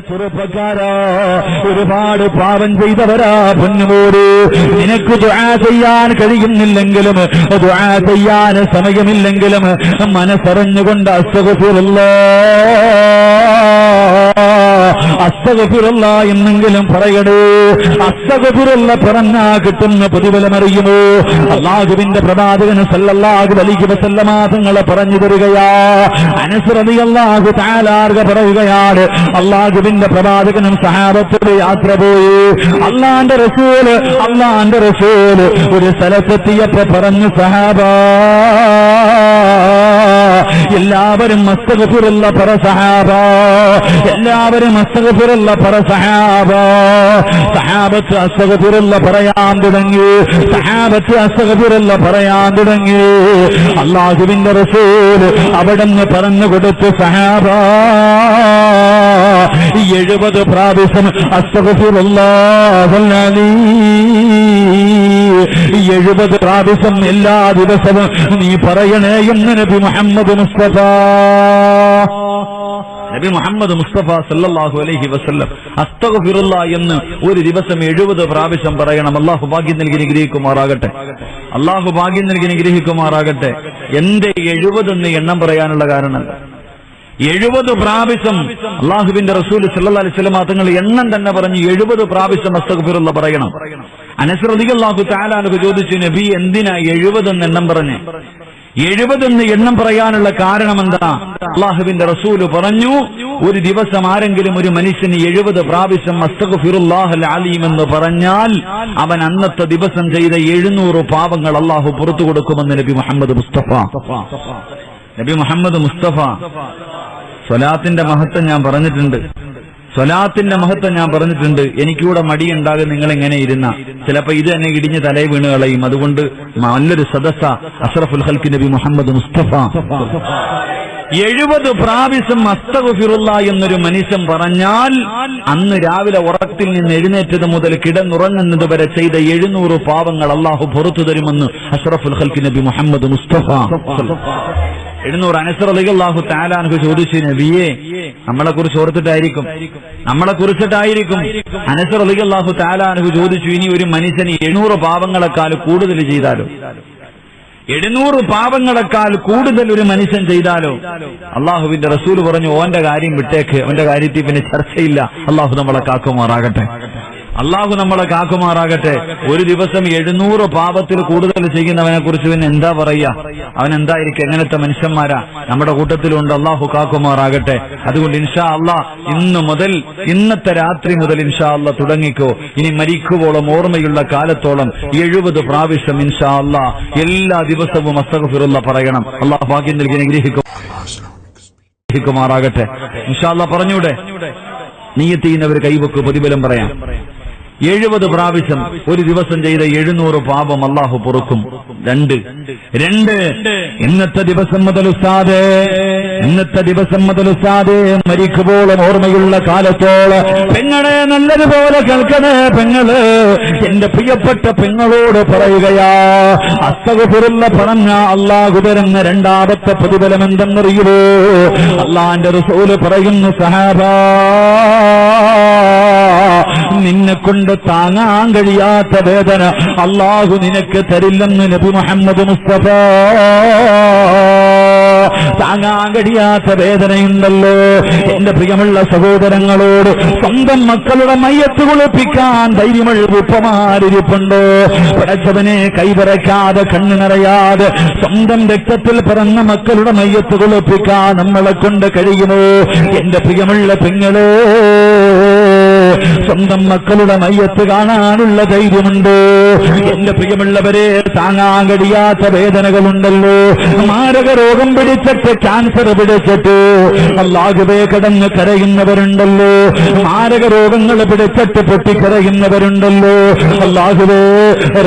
ചെറുപ്പക്കാരാ. ഒരുപാട് പാപം ചെയ്തവരാ പൊന്നുമൂര് നിനക്ക് ദുആ ചെയ്യാൻ കഴിയുന്നില്ലെങ്കിലും ദുആ ചെയ്യാൻ സമയമില്ലെങ്കിലും മനസ്സറിഞ്ഞുകൊണ്ട് അസ്തഗഫിറുള്ള അസ്തഗഫിറുള്ള എന്നെങ്കിലും പറയണേ അസ്തകുരല്ല പറഞ്ഞാ കിട്ടുന്ന പ്രതിഫലമറിയുമോ? അള്ളാഹുവിന്റെ പ്രവാചകൻ സല്ലല്ലാഹു അലൈഹി വസല്ലമ തങ്ങളെ പറഞ്ഞു തരികയാ. അനുസൃതി അള്ളാഹു താലാർഗ പറയുകയാണ് അള്ളാഹുവിന്റെ പ്രവാചകനും സഹാബത്തോട് യാത്ര പോയി. അള്ളാന്റെ റസൂൽ അള്ളാന്റെ റസൂൽ ഒരു സ്ഥലത്തെത്തിയപ്പോ പറഞ്ഞു സഹാബ എല്ലാവരും മസ്തകഫിറുള്ള പറ സഹാബ. എല്ലാവരും മസ്തകഫിറുള്ള പറ സഹാബ. സഹാബത്ത് അസ്തകഫിറുള്ള പറയാൻ തുടങ്ങി. സഹാബത്ത് അസ്തകഫിറുള്ള പറയാൻ തുടങ്ങി. അള്ളാഹുവിന്റെ റസൂൽ അവിടെ നിന്ന് പറഞ്ഞു കൊടുത്തു സഹാബ എഴുപത് പ്രാവശ്യം അസ്തകഫിറുള്ളി എഴുപത് പ്രാവശ്യം എല്ലാ ദിവസവും നീ പറയണേ എന്ന് നബി മുഹമ്മദ് മുസ്തഫ. നബി മുഹമ്മദ് മുസ്തഫ സല്ലാഹു അലൈഹി വസല്ലം അസ്തഗ്ഫിറുല്ലാ എന്ന് ഒരു ദിവസം എഴുപത് പ്രാവശ്യം പറയണം. അള്ളാഹു ഭാഗ്യം നൽകി നിഗ്രഹിക്കുമാറാകട്ടെ അള്ളാഹു ഭാഗ്യം നൽകി നിഗ്രഹിക്കുമാറാകട്ടെ എന്റെ എഴുപതെന്ന് എണ്ണം പറയാനുള്ള കാരണം എഴുപത് പ്രാവശ്യം അള്ളാഹുബിന്റെ റസൂൽ സല്ലല്ലാഹു അലൈഹി വസല്ലം തങ്ങൾ എണ്ണം തന്നെ പറഞ്ഞ് എഴുപത് പ്രാവശ്യം അസ്തഗ്ഫിറുള്ള പറയണം. അനസ്രതി അള്ളാഹു താലാനൊക്കെ ചോദിച്ചു നബി എന്തിനാ എഴുപത് എന്ന് എണ്ണം പറഞ്ഞു? പറഞ്ഞ് എഴുപതെന്ന് എണ്ണം പറയാനുള്ള കാരണം എന്താ? അള്ളാഹുവിന്റെ റസൂൽ പറഞ്ഞു ഒരു ദിവസം ആരെങ്കിലും ഒരു മനുഷ്യന് എഴുപത് പ്രാവശ്യം അലീം എന്ന് പറഞ്ഞാൽ അവൻ അന്നത്തെ ദിവസം ചെയ്ത എഴുന്നൂറ് പാപങ്ങൾ അള്ളാഹു പുറത്തു കൊടുക്കുമെന്ന് നബി മുഹമ്മദ് മുസ്തഫ. നബി മുഹമ്മദ് മുസ്തഫ സ്വലാത്തിന്റെ മഹത്വം ഞാൻ പറഞ്ഞിട്ടുണ്ട്. സ്വലാത്തിന്റെ മഹത്വം ഞാൻ പറഞ്ഞിട്ടുണ്ട്. എനിക്കൂടെ മടിയുണ്ടാകും നിങ്ങൾ എങ്ങനെ ഇരുന്ന. ചിലപ്പോ ഇത് തന്നെ ഇടിഞ്ഞ് തലയെ വീണ് കളയും. അതുകൊണ്ട് നല്ലൊരു സദസ്സ അഷ്റഫുൽ ഹൽക്കി നബി മുഹമ്മദ് മുസ്തഫ. എഴുപത് പ്രാവശ്യം അസ്തഗഫിറുള്ള എന്നൊരു മനുഷ്യൻ പറഞ്ഞാൽ അന്ന് രാവിലെ ഉറക്കത്തിൽ നിന്ന് എഴുന്നേറ്റത് മുതൽ കിടന്നുറങ്ങുന്നത് വരെ ചെയ്ത എഴുന്നൂറ് പാവങ്ങൾ അള്ളാഹു പുറത്തു തരുമെന്ന് അഷ്റഫുൽ ഹൽക്കി നബി മുഹമ്മദ് മുസ്തഫ. എഴുന്നൂറ് അനസറിലേക്ക് അള്ളാഹു താലാൻഹു ചോദിച്ചു നബിയെ നമ്മളെ കുറിച്ച് ഓർത്തിട്ടായിരിക്കും. നമ്മളെ കുറിച്ചിട്ടായിരിക്കും. അനസറിലേക്ക് അള്ളാഹു താലാൻഹു ചോദിച്ചു ഇനി ഒരു മനുഷ്യന് എഴുന്നൂറ് പാവങ്ങളെക്കാൾ കൂടുതൽ ചെയ്താലോ? എഴുന്നൂറ് പാപങ്ങളെക്കാൾ കൂടുതൽ ഒരു മനുഷ്യൻ ചെയ്താലോ? അള്ളാഹുവിന്റെ റസൂൽ പറഞ്ഞു ഓന്റെ കാര്യം വിട്ടേക്ക് അവന്റെ കാര്യത്തിൽ പിന്നെ ചർച്ചയില്ല. അള്ളാഹു നമ്മളെ കാക്കുമാറാകട്ടെ. അള്ളാഹു നമ്മളെ കാക്കുമാറാകട്ടെ. ഒരു ദിവസം എഴുന്നൂറ് പാപത്തിൽ കൂടുതൽ ചെയ്യുന്നവനെ കുറിച്ച് പിന്നെ എന്താ പറയുക? അവൻ എന്തായിരിക്കും? എങ്ങനത്തെ മനുഷ്യന്മാരാ? നമ്മുടെ കൂട്ടത്തിലുണ്ട്. അള്ളാഹു കാക്കുമാറാകട്ടെ. അതുകൊണ്ട് ഇൻഷാ അള്ളാ ഇന്ന് മുതൽ ഇന്നത്തെ രാത്രി മുതൽ ഇൻഷാ അള്ളാ തുടങ്ങിക്കോ. ഇനി മരിക്കുവോളം ഓർമ്മയുള്ള കാലത്തോളം എഴുപത് പ്രാവശ്യം ഇൻഷാ അള്ളാ എല്ലാ ദിവസവും അസ്തഫിറുള്ള പറയണം. അള്ളാഹു ഭാഗ്യം നൽകി അനുഗ്രഹിക്കും ഗ്രഹിക്കുമാറാകട്ടെ. ഇൻഷാ അള്ളാ പറഞ്ഞൂടെ? നീയത്ത് ചെയ്യുന്നവർ കൈവക്ക് പ്രതിഫലം പറയാം. എഴുപത് പ്രാവശ്യം ഒരു ദിവസം ചെയ്ത എഴുന്നൂറ് പാപം അള്ളാഹു പൊറുക്കും. രണ്ട്. രണ്ട്. ഇന്നത്തെ ദിവസം മുതൽ ഇന്നത്തെ ദിവസം മുതൽ ഉസ്താദേ മരിക്കുമ്പോളും ഓർമ്മയുള്ള കാലത്തോളം പെങ്ങളെ നല്ലതുപോലെ കേൾക്കണേ പെങ്ങൾ. എന്റെ പ്രിയപ്പെട്ട പെങ്ങളോട് പറയുകയാ അസ്തകപുറുള്ള പറഞ്ഞ അള്ളാഹു തരുന്ന രണ്ടാമത്തെ പ്രതിഫലം എന്തെന്നറിയുമോ അള്ളാന്റെ റസൂൽ പറയുന്നു സഹാബാ നിന്നെ കൊണ്ട് താങ്ങാൻ കഴിയാത്ത വേദന അള്ളാഹു നിനക്ക് തരില്ലെന്ന് നബി മുഹമ്മദ് മുസ്തഫ. താങ്ങാൻ കഴിയാത്ത വേദനയുണ്ടല്ലോ. എന്റെ പ്രിയമുള്ള സഹോദരങ്ങളോട് സ്വന്തം മക്കളുടെ മയ്യത്ത് കുളിപ്പിക്കാൻ ധൈര്യമുള്ള ഉപ്പമാരിപ്പുണ്ടോ പടച്ചവനെ കൈവിറക്കാതെ കണ്ണു നിറയാതെ സ്വന്തം രക്തത്തിൽ പിറന്ന മക്കളുടെ മയ്യത്ത് കുളിപ്പിക്കാൻ നമ്മളെ കൊണ്ട് കഴിയുമോ? എന്റെ പ്രിയമുള്ള പെങ്ങളോ സ്വന്തം മക്കളുടെ മയ്യത്ത് കാണാനുള്ള ധൈര്യമുണ്ടോ. എന്റെ പ്രിയമുള്ളവരെ താങ്ങാൻ കഴിയാത്ത വേദനകളുണ്ടല്ലോ. മാരക രോഗം പിടിച്ചിട്ട് ക്യാൻസർ പിടിച്ചിട്ട് അല്ലാഹുവേ കടന്ന് കരയുന്നവരുണ്ടല്ലോ. മാരക രോഗങ്ങൾ പിടിച്ചിട്ട് പൊട്ടിക്കരയുന്നവരുണ്ടല്ലോ. അല്ലാഹുവേ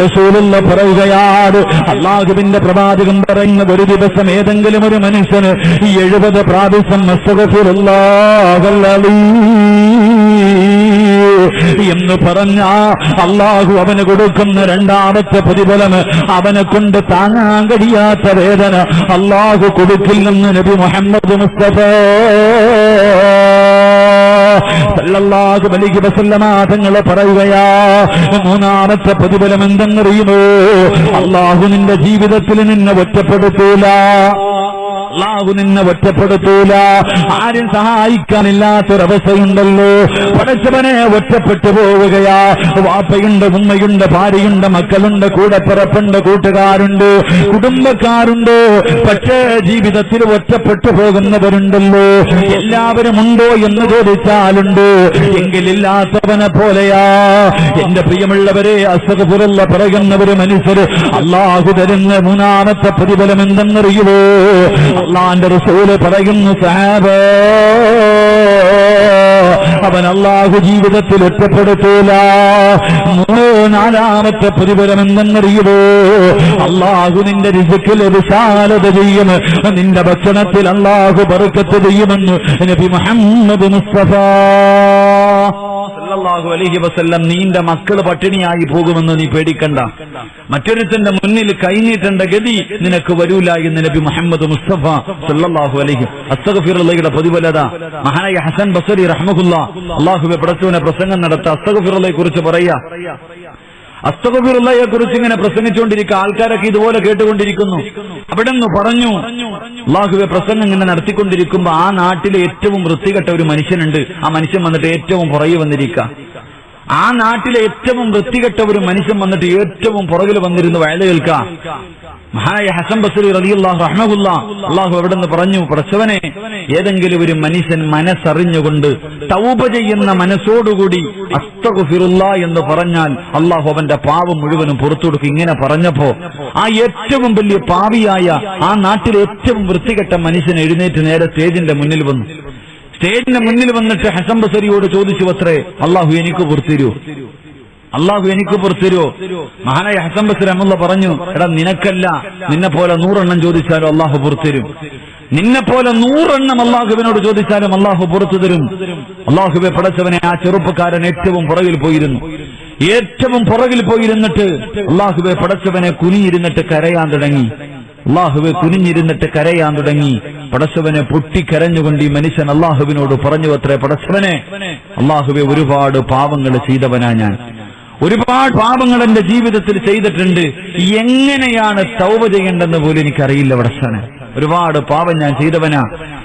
റസൂലുള്ള പറയുകയാണ് അല്ലാഹുവിന്റെ പ്രവാചകം പറയുന്ന ഒരു ദിവസം ഏതെങ്കിലും ഒരു മനുഷ്യന് എഴുപത് പ്രാവശ്യം മസ്തകഫിറുല്ലാഹല്ലീ എന്ന് പറഞ്ഞ അള്ളാഹു അവന് കൊടുക്കുന്ന രണ്ടാമത്തെ പ്രതിഫലം അവനെ കൊണ്ട് താങ്ങാൻ കഴിയാത്ത വേദന അള്ളാഹു കൊടുക്കില്ലെന്ന് നബി മുഹമ്മദ് മുസ്തഫ സല്ലല്ലാഹു അലൈഹി വസല്ലമ പറയുകയാ മൂന്നാമത്തെ പ്രതിഫലം എന്തെന്നറിയുമോ? അള്ളാഹു നിന്റെ ജീവിതത്തിൽ നിന്നെ ഒറ്റപ്പെടുത്തൂല. അള്ളാഹു നിന്നെ ഒറ്റപ്പെടുത്തൂല. ആരും സഹായിക്കാനില്ലാത്തൊരവസ്ഥയുണ്ടല്ലോ. പടച്ചവനെ ഒറ്റപ്പെട്ടു പോവുകയാ. വാപ്പയുണ്ട് ഉമ്മയുണ്ട് ഭാര്യയുണ്ട് മക്കളുണ്ട് കൂടെ പിറപ്പുണ്ട് കൂട്ടുകാരുണ്ട് കുടുംബക്കാരുണ്ട്. പക്ഷേ ജീവിതത്തിൽ ഒറ്റപ്പെട്ടു പോകുന്നവരുണ്ടല്ലോ. എല്ലാവരും ഉണ്ടോ എന്ന് ചോദിച്ചാലുണ്ട്. എങ്കിലില്ലാത്തവനെ പോലെയാ. എന്റെ പ്രിയമുള്ളവരെ അസുഖപുരല്ല പറയുന്നവര് മനുഷ്യര് അള്ളാഹു തരുന്ന മൂന്നാമത്തെ പ്രതിഫലം എന്തെന്നറിയുമോ അള്ളാന്റെ റസൂൽ പറയുന്നു സാബ അവൻ അള്ളാഹു ജീവിതത്തിൽ ഒറ്റപ്പെടുത്തൂല നാലാമത്തെ പ്രതിഫലം എന്തെന്നറിയുമോ? അള്ളാഹു നിന്റെ രുചിക്കിൽ വിശാലത ചെയ്യും. നിന്റെ ഭക്ഷണത്തിൽ അള്ളാഹു ബറുക്കത്ത് ചെയ്യുമെന്ന് നബി മുഹമ്മദ് മുസ്തഫ അലൈഹി വസല്ലം നീന്റെ മക്കൾ പട്ടിണിയായി പോകുമെന്ന് നീ പേടിക്കണ്ട. മറ്റൊരുത്തന്റെ മുന്നിൽ കൈനീട്ടേണ്ട ഗതി നിനക്ക് വരൂല എന്ന് നബി മുഹമ്മദ് മുസ്തഫ സല്ലല്ലാഹു അലൈഹി അസ്തഗഫിറുള്ളയുടെ പ്രതിഫലത മഹാനായ ഹസൻ ബസരി റഹ്മുല്ല അള്ളാഹുബെ പടച്ചുവിനെ പ്രസംഗം നടത്ത. അസ്തഗഫിറുള്ളയെ കുറിച്ച് പറയാ. അസ്തഗഫിറുള്ളയെ കുറിച്ച് ഇങ്ങനെ പ്രസംഗിച്ചുകൊണ്ടിരിക്കുക ആൾക്കാരൊക്കെ ഇതുപോലെ കേട്ടുകൊണ്ടിരിക്കുന്നു. അവിടെ നിന്ന് പറഞ്ഞു അള്ളാഹുബെ പ്രസംഗം ഇങ്ങനെ നടത്തിക്കൊണ്ടിരിക്കുമ്പോ ആ നാട്ടിലെ ഏറ്റവും വൃത്തികെട്ട ഒരു മനുഷ്യനുണ്ട്. ആ മനുഷ്യൻ വന്നിട്ട് ഏറ്റവും പുറകെ വന്നിരിക്കുക ആ നാട്ടിലെ ഏറ്റവും വൃത്തികെട്ട ഒരു മനുഷ്യൻ വന്നിട്ട് ഏറ്റവും പുറകിൽ വന്നിരുന്ന് വയല കേൾക്ക. മഹാനായ ഹസൻ ബസരി റളിയല്ലാഹു റഹ്മുല്ല അള്ളാഹു എവിടെ നിന്ന് പറഞ്ഞു പ്രസവനെ ഏതെങ്കിലും ഒരു മനുഷ്യൻ മനസ്സറിഞ്ഞുകൊണ്ട് തൗപ ചെയ്യുന്ന മനസ്സോടുകൂടി അസ്തഗുഫിറുല്ല എന്ന് പറഞ്ഞാൽ അള്ളാഹു അവന്റെ പാവം മുഴുവനും പുറത്തു കൊടുക്കും ഇങ്ങനെ പറഞ്ഞപ്പോ ആ ഏറ്റവും വലിയ പാവിയായ ആ നാട്ടിലെ ഏറ്റവും വൃത്തികെട്ട മനുഷ്യൻ എഴുന്നേറ്റ് നേരെ സ്റ്റേജിന്റെ മുന്നിൽ വന്നു. സ്റ്റേജിന്റെ മുന്നിൽ വന്നിട്ട് ഹസൻ ബസരിയോട് ചോദിച്ചു അത്രേ അള്ളാഹു എനിക്ക് പുറത്തിരൂ. അള്ളാഹു എനിക്ക് പുറത്തിരൂ. മഹാനായ ഹസൻ ബസർ അമുള്ള പറഞ്ഞു എടാ നിനക്കല്ല നിന്നെ പോലെ നൂറെണ്ണം ചോദിച്ചാലും അള്ളാഹു പുറത്തിരും. നിന്നെ പോലെ നൂറെണ്ണം അള്ളാഹുവിനോട് ചോദിച്ചാലും അള്ളാഹു പുറത്തു തരും. അള്ളാഹുബെ പടച്ചവനെ ആ ചെറുപ്പക്കാരൻ ഏറ്റവും പുറകിൽ പോയിരുന്നു. ഏറ്റവും പുറകിൽ പോയിരുന്നിട്ട് അള്ളാഹുബെ പടച്ചവനെ കുനിയിരുന്നിട്ട് കരയാൻ തുടങ്ങി. അള്ളാഹുബെ കുനിഞ്ഞിരുന്നിട്ട് കരയാൻ തുടങ്ങി. പടച്ചവനെ പൊട്ടിക്കരഞ്ഞുകൊണ്ട് ഈ മനുഷ്യൻ അള്ളാഹുവിനോട് പറഞ്ഞു അത്രേ പടച്ചവനെ അള്ളാഹുവെ ഒരുപാട് പാവങ്ങൾ ചെയ്തവനാ ഞാൻ. ഒരുപാട് പാപങ്ങൾ എന്റെ ജീവിതത്തിൽ ചെയ്തിട്ടുണ്ട്. എങ്ങനെയാണ് തൗവ ചെയ്യേണ്ടെന്ന് പോലും എനിക്കറിയില്ല പടച്ചവനെ. ഒരുപാട് പാപം ഞാൻ ചെയ്തവനാ.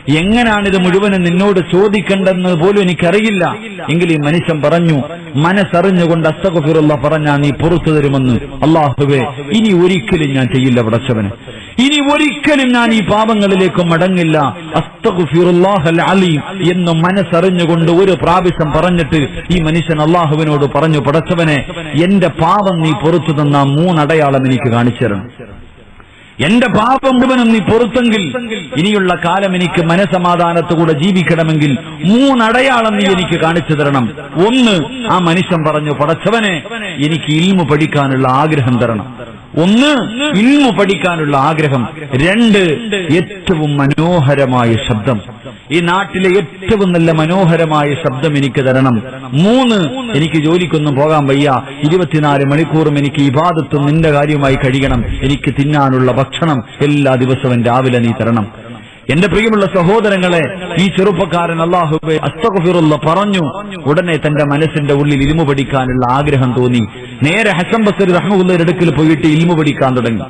എങ്ങനെയാണ് ഇത് മുഴുവനും നിന്നോട് ചോദിക്കേണ്ടെന്ന് പോലും എനിക്കറിയില്ല. എങ്കിൽ ഈ മനുഷ്യൻ പറഞ്ഞു മനസ്സറിഞ്ഞുകൊണ്ട് അസ്തകുഫിറുള്ള പറഞ്ഞാ നീ പുറത്തു തരുമെന്ന് അള്ളാഹുവെ ഇനി ഒരിക്കലും ഞാൻ ചെയ്യില്ല പടച്ചവന്. ഇനി ഒരിക്കലും ഞാൻ ഈ പാപങ്ങളിലേക്ക് മടങ്ങില്ല. അലീം എന്ന് മനസ്സറിഞ്ഞുകൊണ്ട് ഒരു പ്രാവശ്യം പറഞ്ഞിട്ട് ഈ മനുഷ്യൻ അള്ളാഹുവിനോട് പറഞ്ഞു പടച്ചവനെ എന്റെ പാപം നീ പുറത്തു തന്ന മൂന്നടയാളം എനിക്ക് കാണിച്ചു തരണം. എന്റെ പാപം മുഴുവനും നീ പൊറത്തെങ്കിൽ ഇനിയുള്ള കാലം എനിക്ക് മനസമാധാനത്തുകൂടെ ജീവിക്കണമെങ്കിൽ മൂന്നടയാളം നീ എനിക്ക് കാണിച്ചു തരണം. ഒന്ന് ആ മനുഷ്യൻ പറഞ്ഞു പടച്ചവനെ എനിക്ക് ഇൽമു പഠിക്കാനുള്ള ആഗ്രഹം തരണം. ഒന്ന് ഇൽമു പഠിക്കാനുള്ള ആഗ്രഹം രണ്ട് ഏറ്റവും മനോഹരമായ ശബ്ദം. ഈ നാട്ടിലെ ഏറ്റവും നല്ല മനോഹരമായ ശബ്ദം എനിക്ക് തരണം. മൂന്ന് എനിക്ക് ജോലിക്കൊന്നും പോകാൻ വയ്യ. ഇരുപത്തിനാല് മണിക്കൂറും എനിക്ക് ഇബാദത്തും നിന്റെ കാര്യമായി കഴിയണം. എനിക്ക് തിന്നാനുള്ള ഭക്ഷണം എല്ലാ ദിവസവും രാവിലെ നീ തരണം. എന്റെ പ്രിയമുള്ള സഹോദരങ്ങളെ ഈ ചെറുപ്പക്കാരൻ അള്ളാഹുബെ അസ്തഖഫിറുള്ള പറഞ്ഞു ഉടനെ തന്റെ മനസ്സിന്റെ ഉള്ളിൽ ഇരുമു പഠിക്കാനുള്ള ആഗ്രഹം തോന്നി. നേരെ ഹസൻ ബസരി റഹ്മുള്ളയുടെ അടുക്കൽ പോയിട്ട് ഇരുമു പഠിക്കാൻ തുടങ്ങി.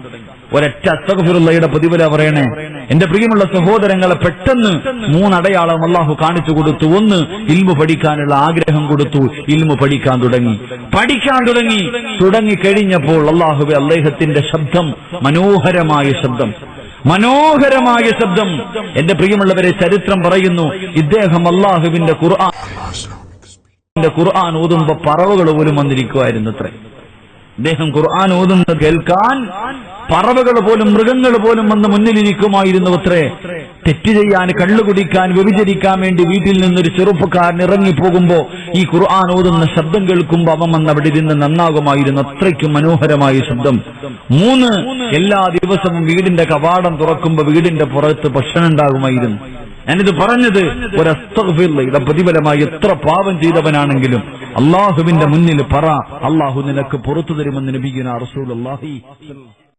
ഒരൊറ്റ അസ്തഖഫിറുള്ളയുടെ പ്രതിഫല പറയണേ. എന്റെ പ്രിയമുള്ള സഹോദരങ്ങളെ പെട്ടെന്ന് മൂന്നടയാളം അള്ളാഹു കാണിച്ചു കൊടുത്തു. ഒന്ന് ഇൽമു പഠിക്കാനുള്ള ആഗ്രഹം കൊടുത്തു. ഇൽമു പഠിക്കാൻ തുടങ്ങി. പഠിക്കാൻ തുടങ്ങി. തുടങ്ങി കഴിഞ്ഞപ്പോൾ അള്ളാഹുബെ അദ്ദേഹത്തിന്റെ ശബ്ദം മനോഹരമായ ശബ്ദം. മനോഹരമായ ശബ്ദം. എന്റെ പ്രിയമുള്ളവരെ ചരിത്രം പറയുന്നു ഇദ്ദേഹം അള്ളാഹുവിന്റെ ഖുർആൻ ഖുർആൻ ഓതുമ്പോ പറവുകൾ പോലും വന്നിരിക്കുമായിരുന്നു അത്രേ അദ്ദേഹം ഖുർആൻ ഓതുന്നത് കേൾക്കാൻ പറവകൾ പോലും മൃഗങ്ങൾ പോലും വന്ന് മുന്നിലിരിക്കുമായിരുന്നു അത്രേ തെറ്റ് ചെയ്യാൻ കള്ളു കുടിക്കാൻ വ്യഭിചരിക്കാൻ വേണ്ടി വീട്ടിൽ നിന്നൊരു ചെറുപ്പക്കാരൻ ഇറങ്ങിപ്പോകുമ്പോ ഈ ഖുർആൻ ഓതുന്ന ശബ്ദം കേൾക്കുമ്പോ അവൻ വന്ന് അവിടെ ഇരുന്ന് നന്നാകുമായിരുന്നു. അത്രയ്ക്കും മനോഹരമായ ശബ്ദം. മൂന്ന് എല്ലാ ദിവസവും വീടിന്റെ കവാടം തുറക്കുമ്പോ വീടിന്റെ പുറത്ത് ഭക്ഷണം ഉണ്ടാകുമായിരുന്നു. ഞാനിത് പറഞ്ഞത് ഒരു അസ്തഗ്ഫിറുള്ളയുടെ പ്രതിഫലമായി എത്ര പാപം ചെയ്തവനാണെങ്കിലും അള്ളാഹുവിന്റെ മുന്നിൽ പറ അള്ളാഹു നിനക്ക് പുറത്തു തരുമെന്ന് നബിഗുന റസൂൽ